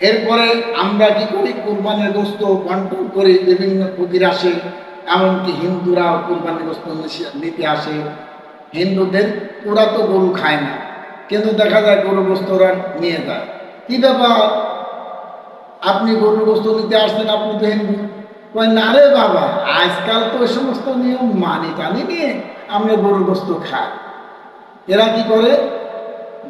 এরপরে আমরা কি করি? কোরবানির গোস্ত কন্ট্রোল করি বিভিন্ন ফকির আসে, এমনকি হিন্দুরা কোরবানির গোস্ত নিতে আসে। হিন্দুদের ওরা তো গরু খায় না, কিন্তু দেখা যায় গরু গোস্ত ওরা নিয়ে যায়। কি ব্যাপার? আপনি গরুর গোস্ত নিতে আসছেন, আপনি তো হিন্দু। কয়, না রে বাবা, আজকাল তো ওই সমস্ত নিয়ম মানি টানি নিয়ে আমরা গরুর গোস্ত খাই। এরা কি করে?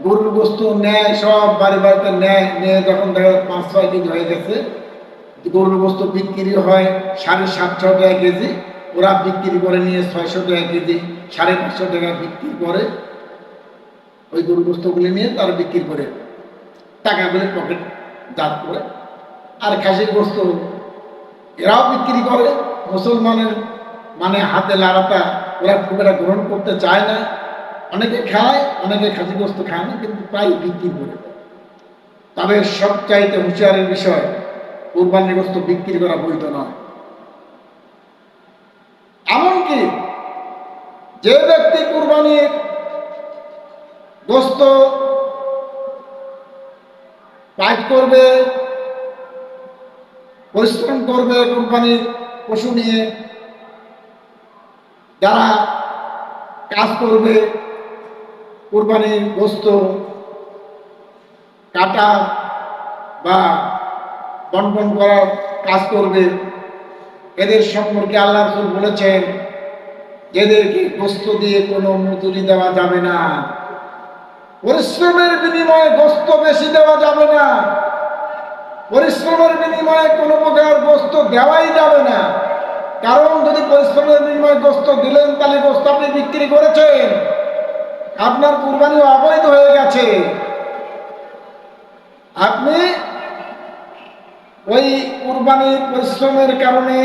গরুর বস্তু নেয়, সব বাড়ি বাড়িতে নেয়, নিয়ে যখন দেখা পাঁচ ছয় দিন হয়ে গেছে, গরুর বস্তু বিক্রি হয় সাড়ে সাতশো টাকা কেজি, ওরা বিক্রি করে নিয়ে ছয়শো টাকা কেজি, সাড়ে পাঁচশো টাকা বিক্রি করে ওই গরু বস্তুগুলি নিয়ে তারা বিক্রি করে। টাকা টাকাগুলি পকেট জাত করে। আর খাসির বস্তু এরাও বিক্রি করে। মুসলমানের মানে হাতে লাড়াটা, ওরা খুব একটা গ্রহণ করতে চায় না। অনেকে খায়, অনেকে খাসি গোস্ত খায় না, কিন্তু প্রায় বিক্রি করে। তবে সবচাইতে হুঁশিয়ারের বিষয় কোরবানি গোস্ত বিক্রি করা বৈধ নয়। এমনকি যে ব্যক্তি কোরবানির গোস্ত পাইট করবে, পরিশ্রম করবে কোরবানির পশু নিয়ে, যারা কাজ করবে কোরবানির গোস্ত, কাটা বা বন্টন করার কাজ করবে। এদের সম্পর্কে আল্লাহ রসুল বলেছেন, এদেরকে গোস্ত দিয়ে কোনো মজুরি দেওয়া যাবে না। পরিশ্রমের বিনিময়ে গোস্ত বেশি দেওয়া যাবে না। পরিশ্রমের বিনিময়ে কোনো প্রকার গোস্ত দেওয়াই যাবে না। কারণ যদি পরিশ্রমের বিনিময়ে গোস্ত দিলেন, তাহলে গোস্ত আপনি বিক্রি করেছেন। আপনার কুরবানি অবৈধ হয়ে গেছে। আপনি ওই কুরবানির পরিশ্রমের কারণে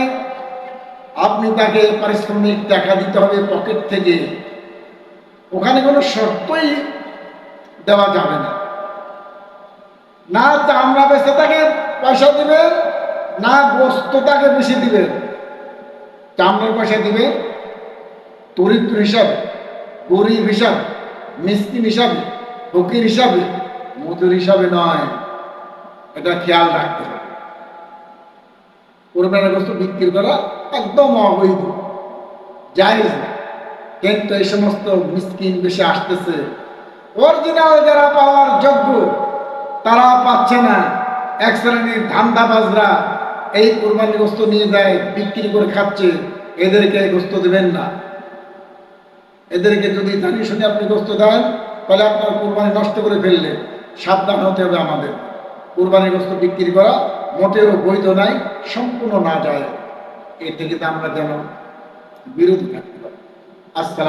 আপনি তাকে পারিশ্রমিক টাকা দিতে হবে পকেট থেকে। ওখানে কোনো শর্তই দেওয়া যাবে না। না চামড়া বেচে তাকে পয়সা দিবেন, না গোস্ত তাকে বেশি দিবেন। চামড়ার পয়সা দিবেন দরিদ্র হিসাবে, গরিব হিসাবে। মিসকিন হিসাবে, ফকির হিসাবে মজুর হিসাবে নয়। এটা খেয়াল রাখতে হবে। কোরবানের বস্তু বিক্রি করা একদম অবৈধ, জায়েজ না। কিন্তু এই সমস্ত মিসকিন বেশি আসতেছে। অরিজিনাল যারা পাওয়ার যোগ্য, তারা পাচ্ছে না। এক শ্রেণির ধান্দাবাজরা এই কোরবানি গোস্ত নিয়ে যায়, বিক্রি করে খাচ্ছে। এদেরকে গোস্ত দেবেন না। এদেরকে যদি জানিয়ে শুনে আপনি গোস্ত দেন, তাহলে আপনার কোরবানি নষ্ট করে ফেললে সাবধান হতে হবে আমাদের। কোরবানি গোস্ত বিক্রি করা মোটেও বৈধ নাই, সম্পূর্ণ না যায়। এ থেকে আমরা যেন বিরোধী থাকতে পারি। আসসালাম